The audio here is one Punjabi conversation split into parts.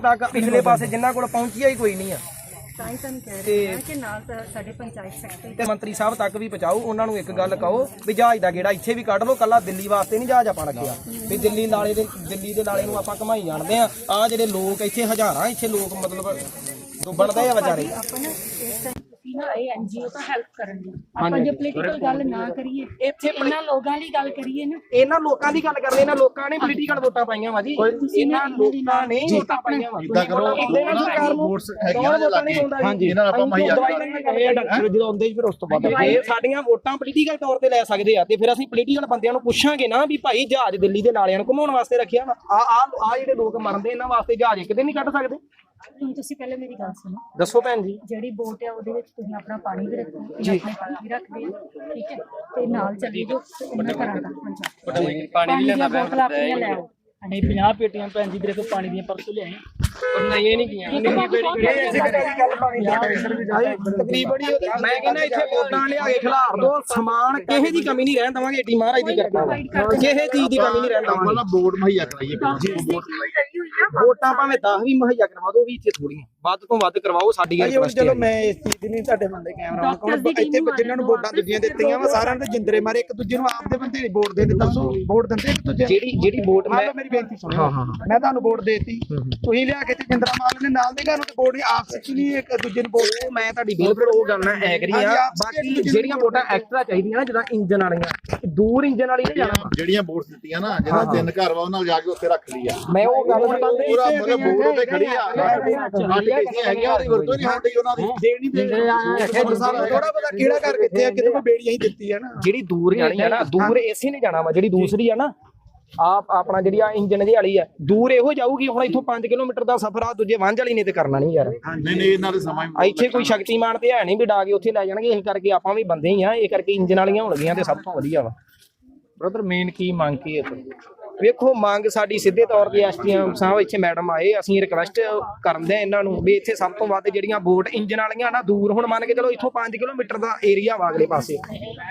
ਤੱਕ ਪਿਛਲੇ ਪਾਸੇ ਜਿਨ੍ਹਾਂ ਕੋਲ ਪਹੁੰਚਿਆ ਹੀ ਕੋਈ ਨਹੀਂ ਆ। ਤਾਂ ਹੀ ਤੁਹਾਨੂੰ ਕਹਿ ਰਹੇ ਹਾਂ ਕਿ ਨਾਲ ਤਾਂ ਸਾਡੇ ਪੰਚਾਇਤ ਸੈਕਟਰੀ ਤੇ ਮੰਤਰੀ ਸਾਹਿਬ ਤੱਕ ਵੀ ਪਹੁੰਚਾਓ ਉਹਨਾਂ ਨੂੰ ਇੱਕ ਗੱਲ ਕਹੋ ਵੀ ਜਹਾਜ਼ ਦਾ ਗੇੜਾ ਇੱਥੇ ਵੀ ਕੱਢ ਲਓ ਕੱਲਾ ਦਿੱਲੀ ਵਾਸਤੇ ਨਹੀਂ ਜਹਾਜ਼ ਆਪਾਂ ਰੱਖਿਆ। ਵੀ ਦਿੱਲੀ ਨਾਲੇ ਦੇ ਦਿੱਲੀ ਦੇ ਨਾਲੇ ਨੂੰ ਆਪਾਂ ਘਮਾਈ ਜਾਣਦੇ ਆ ਆ ਜਿਹੜੇ ਲੋਕ ਇੱਥੇ ਹਜ਼ਾਰਾਂ ਇੱਥੇ ਲੋਕ ਮਤਲਬ ਡੁੱਬਣਦੇ ਆ ਵਿਚਾਰੇ। ਆਪਾਂ ਨਾ ਇਸ ਤੁਸੀਂ ਨਾ ਇਹ ਐਨਜੀਓ ਤਾਂ ਹੈਲਪ ਕਰਨ ਲਈ ਆਪਾਂ ਜੇ ਪੋਲੀਟੀਕਲ ਗੱਲ ਨਾ ਕਰੀਏ ਇੱਥੇ ਇਹਨਾਂ ਲੋਕਾਂ ਲਈ ਗੱਲ ਕਰੀਏ ਨਾ। ਇਹਨਾਂ ਲੋਕਾਂ ਦੀ ਗੱਲ ਕਰਦੇ ਇਹਨਾਂ ਲੋਕਾਂ ਨੇ ਪੋਲੀਟੀਕਲ ਵੋਟਾਂ ਪਾਈਆਂ ਵਾ ਜੀ। ਇਹਨਾਂ ਲੋਕਾਂ ਨੇ ਵੋਟਾਂ ਪਾਈਆਂ ਵਾ। ਇਦਾਂ ਕਰੋ ਇਹਨਾਂ ਸਰਕਾਰ ਨੂੰ ਵੋਟਸ ਹੈਗੀਆਂ ਨੇ ਲਾਗੇ। ਹਾਂਜੀ। ਇਹਨਾਂ ਨਾਲ ਆਪਾਂ ਮੁਹੱਈਆ ਇਹ ਡਾਕਟਰ ਜਦੋਂ ਆਉਂਦੇ ਜੀ ਫਿਰ ਉਸ ਤੋਂ ਬਾਅਦ ਇਹ ਸਾਡੀਆਂ ਵੋਟਾਂ ਪੋਲੀਟੀਕਲ ਤੌਰ ਤੇ ਲੈ ਸਕਦੇ ਆ ਤੇ ਫਿਰ ਅਸੀਂ ਪੋਲੀਟੀਕਲ ਬੰਦਿਆਂ ਨੂੰ ਪੁੱਛਾਂਗੇ ਨਾ ਵੀ ਭਾਈ ਜਹਾਜ਼ ਦਿੱਲੀ ਦੇ ਨਾਲਿਆਂ ਨੂੰ ਘੁਮਾਉਣ ਵਾਸਤੇ ਰੱਖਿਆ ਵਾ। ਆ ਆ ਆ ਜਿਹੜੇ ਲੋਕ ਮਰਦੇ ਇਹਨਾਂ ਵਾਸਤੇ ਜਹਾਜ਼ ਇੱਕ ਦਿਨ ਨਹੀਂ ਕੱਢ ਸਕਦੇ। ਹੁਣ ਤੁਸੀਂ ਪਹਿਲੇ ਮੇਰੀ ਗੱਲ ਸੁਣੋ। ਦੱਸੋ ਭੈਣ ਜੀ। ਜਿਹੜੀ ਬੋਟ ਹੈ ਉਹਦੇ ਵਿੱਚ ਤੁਸੀਂ ਆਪਣਾ ਪਾਣੀ ਵੀ ਰੱਖੋ ਆਪਣੇ ਪਾਣੀ ਵੀ ਰੱਖਦੇ ਆ ਠੀਕ ਹੈ? ਤੇ ਨਾਲ ਚੱਲੀ ਜੋ ਉਹਨਾਂ ਘਰਾਂ ਪਹੁੰਚਾਓ ਪਾਣੀ ਵੀ ਲੈਣਾ ਬੋਤਲਾਂ ਆਪਣੀਆਂ ਲੈ ਆਓ। ਅਸੀਂ 50 ਪੇਟੀਆਂ ਭੈਣ ਜੀ ਕੋਲ ਪਾਣੀ ਦੀਆਂ ਪਰਸੋਂ ਲਿਆਏ ਪਰ ਨਹੀਂ ਇਹ ਨਹੀਂ ਮੈਂ ਕਹਿੰਦਾ ਇੱਥੇ ਵੋਟਾਂ ਲਿਆ ਕੇ ਖਿਲਾਰ ਦੋ ਸਮਾਨ ਕਿਸੇ ਦੀ ਕਮੀ ਨਹੀਂ ਰਹਿਣ ਦਵਾਂਗੇ ਏਡੀ ਮਹਾਰਾਜ ਦੀ ਕਿਰਪਾ। ਨਾਲ। ਕਿਸੇ ਚੀਜ਼ ਦੀ ਕਮੀ ਨਹੀਂ ਰਹਿਣ ਦਵਾਂਗੇ। ਪਹਿਲਾਂ ਬੋਰਡ ਮੁਹੱਈਆ ਕਰਾਈਏ ਪਹਿਲਾਂ ਬੋਰਡ ਵੋਟਾਂ ਭਾਵੇਂ 10 ਵੀ ਮੁਹੱਈਆ ਕਰਵਾ ਦਿਓ ਵੀ ਇੱਥੇ ਥੋੜੀਆਂ ਵੱਧ ਤੋਂ ਵੱਧ ਕਰਵਾਓ ਸਾਡੀ ਇਹ ਰਿਕਵੈਸਟ ਚਲੋ ਮੈਂ ਇਸ ਚੀਜ਼ ਦੀ ਨਹੀਂ ਤੁਹਾਡੇ ਬੰਦੇ ਕੈਮਰਾ ਨੂੰ ਕਹੂੰ ਇੱਥੇ ਜਿਨ੍ਹਾਂ ਨੂੰ ਵੋਟਾਂ ਦੂਜੀਆਂ ਦਿੱਤੀਆਂ ਵਾ ਸਾਰਿਆਂ ਨੇ। ਜਿੰਦਰੇ ਮਾਰੇ ਇੱਕ ਦੂਜੇ ਨੂੰ ਆਪਦੇ ਬੰਦੇ ਨਹੀਂ ਵੋਟ ਦੇ ਦੇ ਦੱਸੋ। ਵੋਟ ਦਿੰਦੇ ਇੱਕ ਦੂਜੇ ਨੂੰ? ਜਿਹੜੀ ਜਿਹੜੀ ਵੋਟ ਮੈਂ ਮੇਰੀ ਬੇਨਤੀ ਸੁਣੋ। ਮੈਂ ਤੁਹਾਨੂੰ ਵੋਟ ਦੇਤੀ। ਤੁਸੀਂ ਲਿਆ ਕੇ ਤੇ ਜਿੰਦਰਾ ਮਾਰ ਲੈਣੇ ਨਾਲ ਦੇ ਘਰ ਨੂੰ ਤੇ ਵੋਟ ਨਹੀਂ ਆਪਸ ਵਿੱਚ ਨਹੀਂ ਇੱਕ ਦੂਜੇ ਨੂੰ ਵੋਟ ਮੈਂ ਤੁਹਾਡੀ ਬਿਲਕੁਲ ਉਹ ਗੱਲ ਨਾਲ ਐਗਰੀ ਆ ਬਾਕੀ ਜਿਹੜੀਆਂ ਵੋਟਾਂ ਐਕਸਟਰਾ ਚਾਹੀਦੀਆਂ ਨਾ ਜਿੱਦਾਂ ਇੰਜਨ ਵਾਲੀਆਂ ਦੂਰ ਇੰਜਨ ਵਾਲੀ ਨਹੀਂ ਜਾਣਾ। ਜਿਹੜੀਆਂ ਬੋਰਡਸ ਦਿੱਤੀਆਂ ਨਾ ਜਿਹੜਾ ਤਿੰਨ ਘਰ ਵਾ ਉਹਨਾਂ ਨੂੰ ਜਾ ਕੇ ਉੱਥੇ ਰੱਖ ਲਈ ਆ। ਮੈਂ ਉਹ ਗੱਲ ਨਾਲ ਬੰਦੇ ਪੂਰਾ ਮਤਲਬ ਬੋਰਡ ਤੇ ਖੜੀ ਆ। ਸਾਡੇ ਕਿਸੇ ਹੈਗੀਆਂ ਉਹਦੀ ਵਰਤੋਂ ਨਹੀਂ ਹੁੰਦੀ ਉਹਨਾਂ ਦੀ ਦੇ ਨਹੀਂ ਦੇ ਥੋੜਾ ਪਤਾ ਕਿਹੜਾ ਘਰ ਕਿੱਥੇ ਆ ਕਿਤੇ ਕੋਈ ਬੇੜੀ ਹੀ ਦਿੱਤੀ ਹੈ ਨਾ। ਜਿਹੜੀ ਦੂਰ ਜਾਣੀ ਆ ਨਾ ਦੂਰ ਏਸੀ ਨੇ ਜਾਣਾ ਵਾ ਜਿਹੜੀ ਦੂਸਰੀ ਆ ਨਾ ਆਪ ਆਪਣਾ ਜਿਹੜੀ ਆ ਇੰਜਨ ਦੀ ਵਾਲੀ ਆ ਦੂਰ ਇਹੋ ਜਾਊਗੀ ਹੁਣ ਇੱਥੋਂ 5 ਕਿਲੋਮੀਟਰ ਦਾ ਸਫ਼ਰ ਆ ਦੂਜੇ ਵਾਂਝ ਵਾਲੀ ਨੇ ਤੇ ਕਰਨਾ ਨਹੀਂ ਯਾਰ। ਨਹੀਂ ਨਹੀਂ ਇਹਨਾਂ ਦੇ ਸਮਾਂ ਇੱਥੇ ਕੋਈ ਸ਼ਕਤੀਮਾਨ ਤੇ ਹੈ ਨਹੀਂ ਵੀ ਡਾ ਕੇ ਉੱਥੇ ਲੈ ਜਾਣਗੇ ਇਸ ਕਰਕੇ ਆਪਾਂ ਵੀ ਬੰਦੇ ਹੀ ਆ ਇਹ ਕਰਕੇ ਇੰਜਨ ਵਾਲੀਆਂ ਹੋਣਗੀਆਂ ਤੇ ਸਭ ਤੋਂ ਵਧੀਆ ਵਾ। ਬ੍ਰਦਰ ਮੇਨ ਕੀ ਮੰਗ ਕੀ ਹੈ ਵੇਖੋ, ਮੰਗ ਸਾਡੀ ਸਿੱਧੇ ਤੌਰ ਤੇ ਐਸਟੀਐਮ ਸਾਹਿਬ ਇੱਥੇ ਮੈਡਮ ਆਏ, ਅਸੀਂ ਰਿਕਵੈਸਟ ਕਰਦੇ ਆ ਇਹਨਾਂ ਨੂੰ ਵੀ ਇੱਥੇ ਸਭ ਤੋਂ ਵੱਧ ਜਿਹੜੀਆਂ ਬੋਟ ਇੰਜਨ ਵਾਲੀਆਂ ਨਾ ਦੂਰ ਹੁਣ ਮੰਨ ਕੇ ਚਲੋ ਇੱਥੋਂ 5 ਕਿਲੋਮੀਟਰ ਦਾ ਏਰੀਆ ਵਾ ਅਗਲੇ ਪਾਸੇ।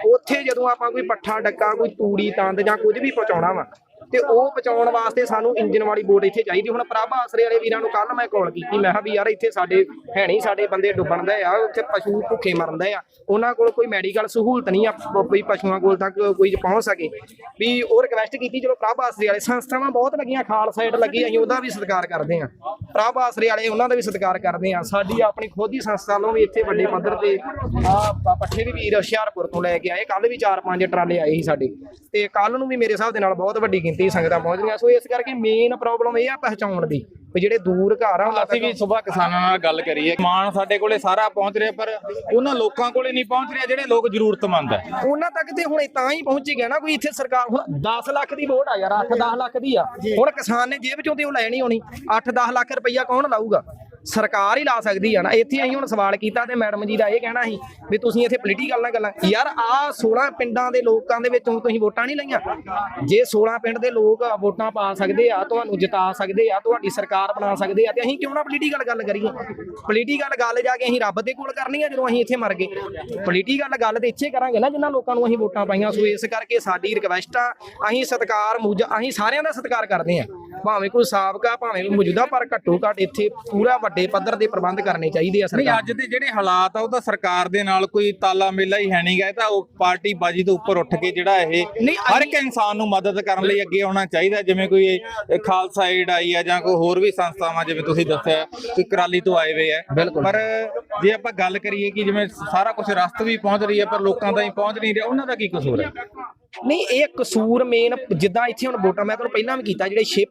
ਉੱਥੇ ਜਦੋਂ ਆਪਾਂ ਕੋਈ ਪੱਠਾ, ਡੱਕਾ, ਕੋਈ ਤੂੜੀ, ਤੰਦ ਜਾਂ ਕੁਝ ਵੀ ਪਹੁੰਚਾਉਣਾ ਵਾ ਤੇ ਉਹ ਬਚਾਉਣ ਵਾਸਤੇ ਸਾਨੂੰ ਇੰਜਨ ਵਾਲੀ ਬੋਟ ਇੱਥੇ ਚਾਹੀਦੀ। ਹੁਣ ਪ੍ਰਭ ਆਸਰੇ ਵਾਲੇ ਵੀਰਾਂ ਨੂੰ ਕੱਲ ਮੈਂ ਕਾਲ ਕੀਤੀ, ਮੈਂ ਕਿਹਾ ਵੀ ਯਾਰ ਇੱਥੇ ਸਾਡੇ ਹੈ ਨਹੀਂ, ਸਾਡੇ ਬੰਦੇ ਡੁੱਬਣ ਦੇ ਆ, ਉੱਥੇ ਪਸ਼ੂ ਭੁੱਖੇ ਮਰਨਦੇ ਆ। ਉਹਨਾਂ ਕੋਲ ਕੋਈ ਮੈਡੀਕਲ ਸਹੂਲਤ ਨਹੀਂ ਆ ਵੀ ਪਸ਼ੂਆਂ ਕੋਲ ਤੱਕ ਕੋਈ ਪਹੁੰਚ ਸਕੇ। ਵੀ ਉਹ ਰਿਕਵੈਸਟ ਕੀਤੀ, ਚਲੋ ਪ੍ਰਭ ਆਸਰੇ ਵਾਲੇ, ਸੰਸਥਾਵਾਂ ਬਹੁਤ ਲੱਗੀਆਂ ਖਾਲਸਾ ਏਡ ਲੱਗੀ, ਅਸੀਂ ਉਹਦਾ ਵੀ ਸਤਿਕਾਰ ਕਰਦੇ ਆ ਪ੍ਰਭ ਆਸਰੇ ਵਾਲੇ, ਉਹਨਾਂ ਦਾ ਵੀ ਸਤਿਕਾਰ ਕਰਦੇ ਆ ਸਾਡੀ ਆਪਣੀ ਖੁਦ ਦੀ ਸੰਸਥਾ ਵੱਲੋਂ ਵੀ ਇੱਥੇ ਵੱਡੇ ਪੱਧਰ ਤੇ, ਆ ਪੱਠੇ ਵੀ ਵੀਰ ਹੁਸ਼ਿਆਰਪੁਰ ਤੋਂ ਲੈ ਕੇ ਆਏ। ਕੱਲ ਵੀ 4-5 ਟਰਾਲੇ ਆਏ ਸੀ ਸਾਡੇ। ਤੇ ਕੱਲ ਨੂੰ ਵੀ ਮੇਰੇ ਹਿਸਾਬ ਦੇ ਨਾਲ ਬਹੁਤ ਵੱਡੀ ਗਿਣਤੀ ਸੰਗਤਾਂ ਪਹੁੰਚ ਰਹੀਆਂ। ਸੋ ਇਸ ਕਰਕੇ ਮੇਨ ਪ੍ਰੋਬਲਮ ਇਹ ਆ ਪਹਿਚਾਉਣ ਦੀ ਵੀ ਜਿਹੜੇ ਦੂਰ ਘਰ ਆ ਉਹਨਾਂ ਅਸੀਂ ਵੀ ਸਵੇਰ ਕਿਸਾਨਾਂ ਨਾਲ ਗੱਲ ਕਰੀਏ। ਮਾਨ ਸਾਡੇ ਕੋਲੇ ਸਾਰਾ ਪਹੁੰਚ ਰਿਹਾ ਪਰ ਉਹਨਾਂ ਲੋਕਾਂ ਕੋਲੇ ਨਹੀਂ ਪਹੁੰਚ ਰਿਹਾ ਜਿਹੜੇ ਲੋਕ ਜ਼ਰੂਰਤਮੰਦ ਹੈ ਉਹਨਾਂ ਤੱਕ ਤੇ ਹੁਣ ਤਾਂ ਹੀ ਪਹੁੰਚ ਗਿਆ ਨਾ ਕੋਈ ਇੱਥੇ ਸਰਕਾਰ ਹੁਣ 10 ਲੱਖ ਦੀ ਵੋਟ ਆ ਯਾਰ 8-10 ਲੱਖ ਦੀ ਆ। ਹੁਣ ਕਿਸਾਨ ਨੇ ਜੇਬ ਚੋਂ ਤੇ ਉਹ ਲੈਣੀ ਹੋਣੀ। 8-10 ਲੱਖ ਰੁਪਈਆ ਕੌਣ ਲਾਊਗਾ? ਸਰਕਾਰ ਹੀ ਲਾ ਸਕਦੀ ਆ ਨਾ। ਇੱਥੇ ਅਸੀਂ ਹੁਣ ਸਵਾਲ ਕੀਤਾ ਤੇ ਮੈਡਮ ਜੀ ਦਾ ਇਹ ਕਹਿਣਾ ਸੀ ਵੀ ਤੁਸੀਂ ਇੱਥੇ ਪੋਲੀਟੀਕਲ ਨਾਲ ਗੱਲਾਂ ਯਾਰ ਆ 16 ਪਿੰਡਾਂ ਦੇ ਲੋਕਾਂ ਦੇ ਵਿੱਚ ਹੁਣ ਤੁਸੀਂ ਵੋਟਾਂ ਨਹੀਂ ਲਈਆਂ। ਜੇ 16 ਪਿੰਡ ਦੇ ਲੋਕ ਵੋਟਾਂ ਪਾ ਸਕਦੇ ਆ, ਤੁਹਾਨੂੰ ਜਿਤਾ ਸਕਦੇ ਆ, ਤੁਹਾਡੀ ਸਰਕਾਰ ਬਣਾ ਸਕਦੇ ਆ ਤੇ ਅਸੀਂ ਕਿਉਂ ਨਾ ਪੋਲੀਟੀਕਲ ਗੱਲ ਕਰੀਏ? ਪੋਲੀਟੀਕਲ ਗੱਲ ਜਾ ਕੇ ਅਸੀਂ ਰੱਬ ਦੇ ਕੋਲ ਕਰਨੀ ਆ ਜਦੋਂ ਅਸੀਂ ਇੱਥੇ ਮਰ ਗਏ। ਪੋਲੀਟੀਕਲ ਗੱਲ ਤੇ ਇੱਥੇ ਕਰਾਂਗੇ ਨਾ ਜਿਨ੍ਹਾਂ ਲੋਕਾਂ ਨੂੰ ਅਸੀਂ ਵੋਟਾਂ ਪਾਈਆਂ, ਸੋ ਇਸ ਕਰਕੇ ਸਾਡੀ ਰਿਕਵੈਸਟ ਆ, ਅਸੀਂ ਸਤਿਕਾਰ ਮੂਜ ਅਸੀਂ ਸਾਰਿਆਂ ਦਾ ਸਤਿਕਾਰ ਕਰਦੇ ਆ। ਭਾਵੇਂ ਕੋਈ ਸਾਬਕਾ ਭਾਵੇਂ ਕੋਈ ਮੌਜੂਦਾ ਪਰ ਘੱਟੋ ਘੱਟ ਇੱਥੇ ਪੂਰਾ ਵੱਡੇ ਪੱਧਰ ਦੇ ਪ੍ਰਬੰਧ ਕਰਨੇ ਚਾਹੀਦੇ ਆ ਨਹੀਂ ਸਰਕਾਰ ਅੱਜ ਦੇ ਜਿਹੜੇ ਹਾਲਾਤ ਆ ਉਹ ਤਾਂ ਸਰਕਾਰ ਦੇ ਨਾਲ ਕੋਈ ਤਾਲਾ ਮੇਲਾ ਹੀ ਹੈ ਨਹੀਂਗਾ ਇਹ ਤਾਂ ਉਹ ਪਾਰਟੀ ਬਾਜੀ ਤੋਂ ਉੱਪਰ ਉੱਠ ਕੇ ਜਿਹੜਾ ਇਹ ਨਹੀਂ, ਹਰ ਇੱਕ ਇਨਸਾਨ ਨੂੰ ਮਦਦ ਕਰਨ ਲਈ ਅੱਗੇ ਆਉਣਾ ਚਾਹੀਦਾ। ਜਿਵੇਂ ਕੋਈ ਇਹ ਖਾਲਸਾ ਏਡ ਆਈ ਆ ਜਾਂ ਕੋਈ ਹੋਰ ਵੀ ਸੰਸਥਾਵਾਂ ਜਿਵੇਂ ਤੁਸੀਂ ਦੱਸਿਆ ਕਿ ਕਰਾਲੀ ਤੋਂ ਆਏ ਹੋਏ ਆ। ਪਰ ਜੇ ਆਪਾਂ ਗੱਲ ਕਰੀਏ ਕਿ ਜਿਵੇਂ ਸਾਰਾ ਕੁਝ ਰਸਤ ਵੀ ਪਹੁੰਚ ਰਹੀ ਹੈ ਪਰ ਲੋਕਾਂ ਤਾਈਂ ਪਹੁੰਚ ਨਹੀਂ ਰਿਹਾ ਉਹਨਾਂ ਦਾ ਕੀ ਕਸੂਰ ਹੈ? ਨਹੀਂ ਇਹ ਕਸੂਰ ਮੇਨ ਜਿੱਦਾਂ ਇੱਥੇ ਹੁਣ ਵੋਟਾਂ ਮੈਂ ਤੁਹਾਨੂੰ ਪਹਿਲਾਂ ਵੀ ਕੀਤਾ ਜਿਹੜੇ ਸ਼ਿਪ